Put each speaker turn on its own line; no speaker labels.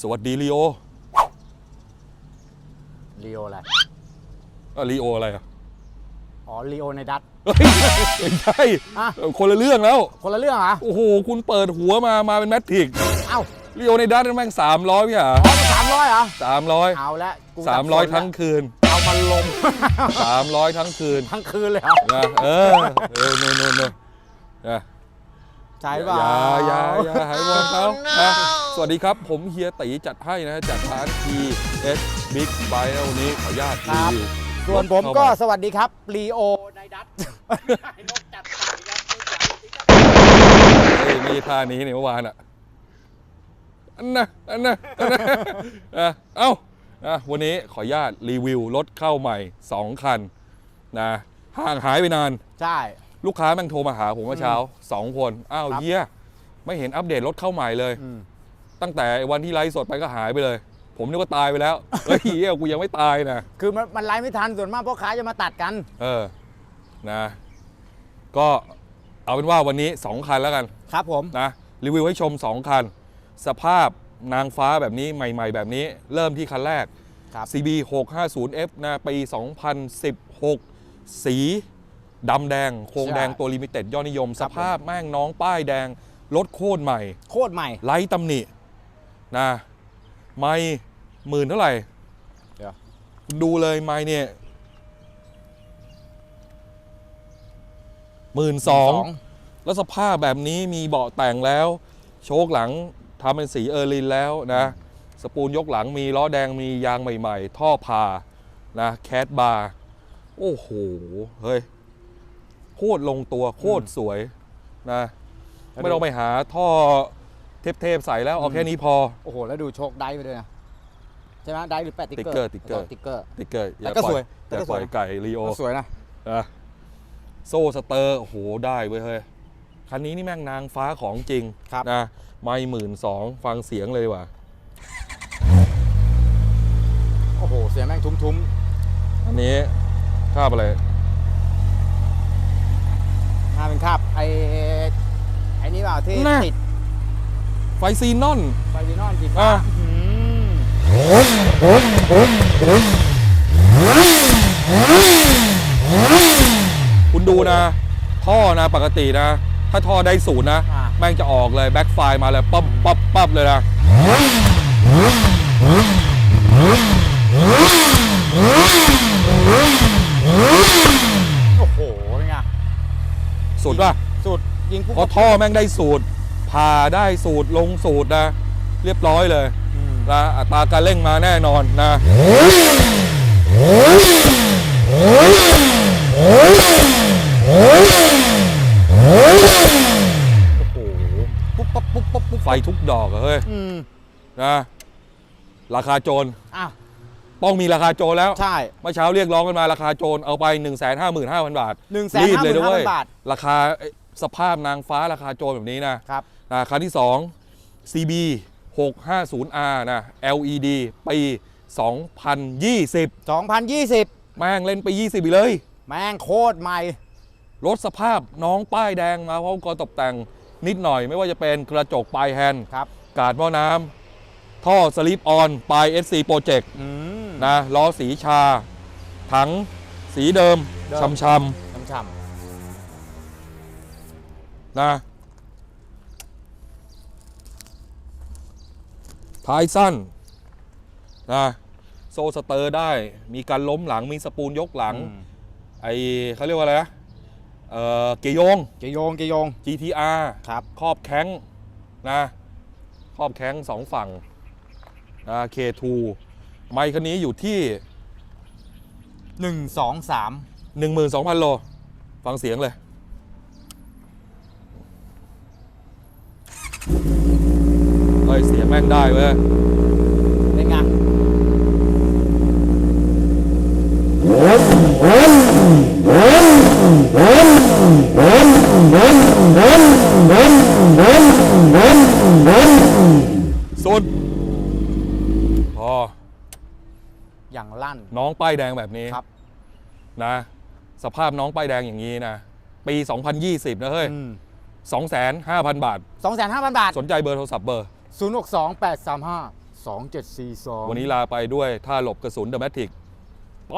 สวัสดีลีโอ
ลีโออะไร
อะลีโออะไรอะ
อ๋อลีโอในดัต
เฮ้ยไม่ใช่
อะ
เออคนละเรื่องแล้ว
คนละเรื่องเหรอ
โอ้โห คุณเปิดหัวมา มาเป็นแมทริก
เอ้า
ลีโอในดัตแม่งสามร้อยพี่หา
อ๋อสามร้อยเหรอ
สามร้อย
เอาละกู
สามร้อย
สับสน
ทั้งคืน
แล้วเอามาลง
สามร้อยทั้งคืน
ทั้งคืนเลยเหรอ
นะเออ เออนู่นนู่นนู่นนะ
ใช่เปล่า
อย่าอย่าอย่าหายมองเขานะส วัสดีครับ ผมเฮียตีจัดให้นะฮะจากร้าน T S Big Buy นะวันนี้ขออนุญาตรีวิว
ส่วนผม
รถ
ก็
เข้าา
สวัสดีครับลีโอในดัต
เฮ้ยมีท่านี้เนี่ยเมื่อวานอะ อันน่ะอันน่ะอันน่ะอะเอ้าอะวันนี้ขออนุญาตรีวิวรถเข้าใหม่ 2 คันนะห่างหายไปนาน
ใช่
ลูกค้าแม่งโทรมาหาผมเมื่อเช้า 2 คน อ้าว
ครับ
เยี่ยไม่เห็นอัปเดตรถเข้าใหม่เลย
อืม
ตั้งแต่วันที่ไลฟ์สดไปก็หายไปเลย ผมนึกว่าตายไปแล้วเฮ้ยเหี้ยกูยังไม่ตายนะ
คือมันมันไล่ไม่ทันส่วนมากพ่อค้าจะมาตัดกัน
เออนะ ก็เอาเป็นว่าวันนี้ 2 คันแล้วกัน
ครับผม
นะรีวิวให้ชม 2 คัน สภาพนางฟ้าแบบนี้ใหม่ ๆ แบบนี้ เริ่มที่คันแรก
ครับ
CB 650F นะปี 2016 สีดำแดง โครงแดงตัวลิมิเต็ดยอดนิยม สภาพแม่งน้องป้ายแดง รถโคตรใหม่
โคตรใหม่
ไร้ตำหนิ นะไม่หมื่นเท่าไหร่
เดี๋ยว
ดูเลยไม่เนี่ยหมื่นสองแล้วสภาพแบบนี้มีเบาะแต่งแล้ว โชคหลังทำเป็นสีเออร์ลินแล้วนะ สปูนยกหลังมีล้อแดงมียางใหม่ ๆ ท่อพานะแคดบาร์โอ้โห เฮ้ย โคตรลงตัวโคตรสวยนะ ไม่ต้องไปหาท่อ เทพๆใส่แล้วเอาแค่นี้พอ
โอ้โห แล้วดูโชคได้ไปด้วยนะใช่ไหมได้หรือแปดติ๊ก
ติ๊ก
เก
เก
อ
อร์
ร์
ติ๊กเกอร์
ติ๊กเกอร์
ติ๊กเกอร์อย่า
แต่ก็
ปล่
ส
อ
วยย
อย่า
แต่ก็
ปล่อย
สวย
ไก่ลีโอ
สวยนะ
นะโซ่สเตอร์โอ้โหได้เว้ยเฮ้ยคันนี้นี่แม่งนางฟ้าของจริง
ครับ
นะไม่หมื่นสองฟังเสียงเลยดีกว่า
โอ้โห เสียงแม่งทุ้ม
อันนี้คาบอะไร
ๆถ้าเป็นคาบไอ้ไอ้นี่เปล่าที่
น่ะ
ติด
ไฟซีนอน
ไฟวินอนสีฟ้า
อะ
อืม
คุณดูนะ ท่อนะปกตินะ ถ้าท่อได้ศูนย์นะ
อะ
แม่งจะออกเลยแบ็คไฟมาเลยปั๊บปั๊บปั๊บเลยนะ
โอ้โหเป็นไง
สุดป่ะ
สุดยิงปุ๊บ
เพราะท่อแม่งได้สูตร ผ่าได้สูตรลงสูตรนะ เรียบร้อยเลย
อืม
นะอัตราการเร่งมาแน่นอนนะ
โอ้โห
ปุ๊บปั๊บปุ๊บปั๊บปุ๊บไฟทุกดอกอะเฮ้ย
อืม
นะราคาโจร
อ้าว
ต้องมีราคาโจรแล้ว
ใช่
เมื่อเช้าเรียกร้องกันมาราคาโจรเอาไป 1 5 5 5 0 0 0 บาท
หนึ่งแสน
รีบ
ห้าห
เลย
มื่น
นะ
ห้า
เว้
พั
ย
นบาท
ราคาเอ้ยสภาพนางฟ้าราคาโจรแบบนี้นะครับ นะคันที่ 2 CB 650R นะ LED ปี 2020
2020
แม่งเล่นไป 20อีกเลย
แม่งโคตรใหม่
รถสภาพน้องป้ายแดงมาพร้อมกรตกแต่งนิดหน่อยไม่ว่าจะเป็นกระจกปลายแฮนด์
ครับ
กาดหม้อน้ำท่อสลิปออนปลาย SC Project
อืม
นะล้อสีชา ถังสีเดิม
เดิม
ช้ำ
ช่ำ
ๆ นะ ท้ายสั้นนะโซ่สเตอร์ได้ มีการล้มหลังมีสปูนยกห
ๆ
ลัง
อืม
ไอเขาเรียกว่าอะไรนะเอ่อเกียร์โยง
เกยโยงเกยโยง
GTR
ครับ
ครอบแข้งนะครอบแข้งสองฝั่งนะ K2 ไมค์คันนี้อยู่ที่
1 2 3
12,000 โล ฟังเสียงเลย เฮ้ ยเสียงแม่งได้เว้ย
เป็นไง
สุดพอ
อย่างลั่น
น้องป้ายแดงแบบนี้
ครับ
นะ สภาพน้องป้ายแดงอย่างนี้นะ ปี 2020 นะเฮ้ย
อืม
2,500,000บาท
2,500,000บาท
สนใจเบอร์โทรศัพท์เบอร์
062 835 2742
วันนี้ลาไปด้วยท่าหลบกระสุนเดอะแมทริกไป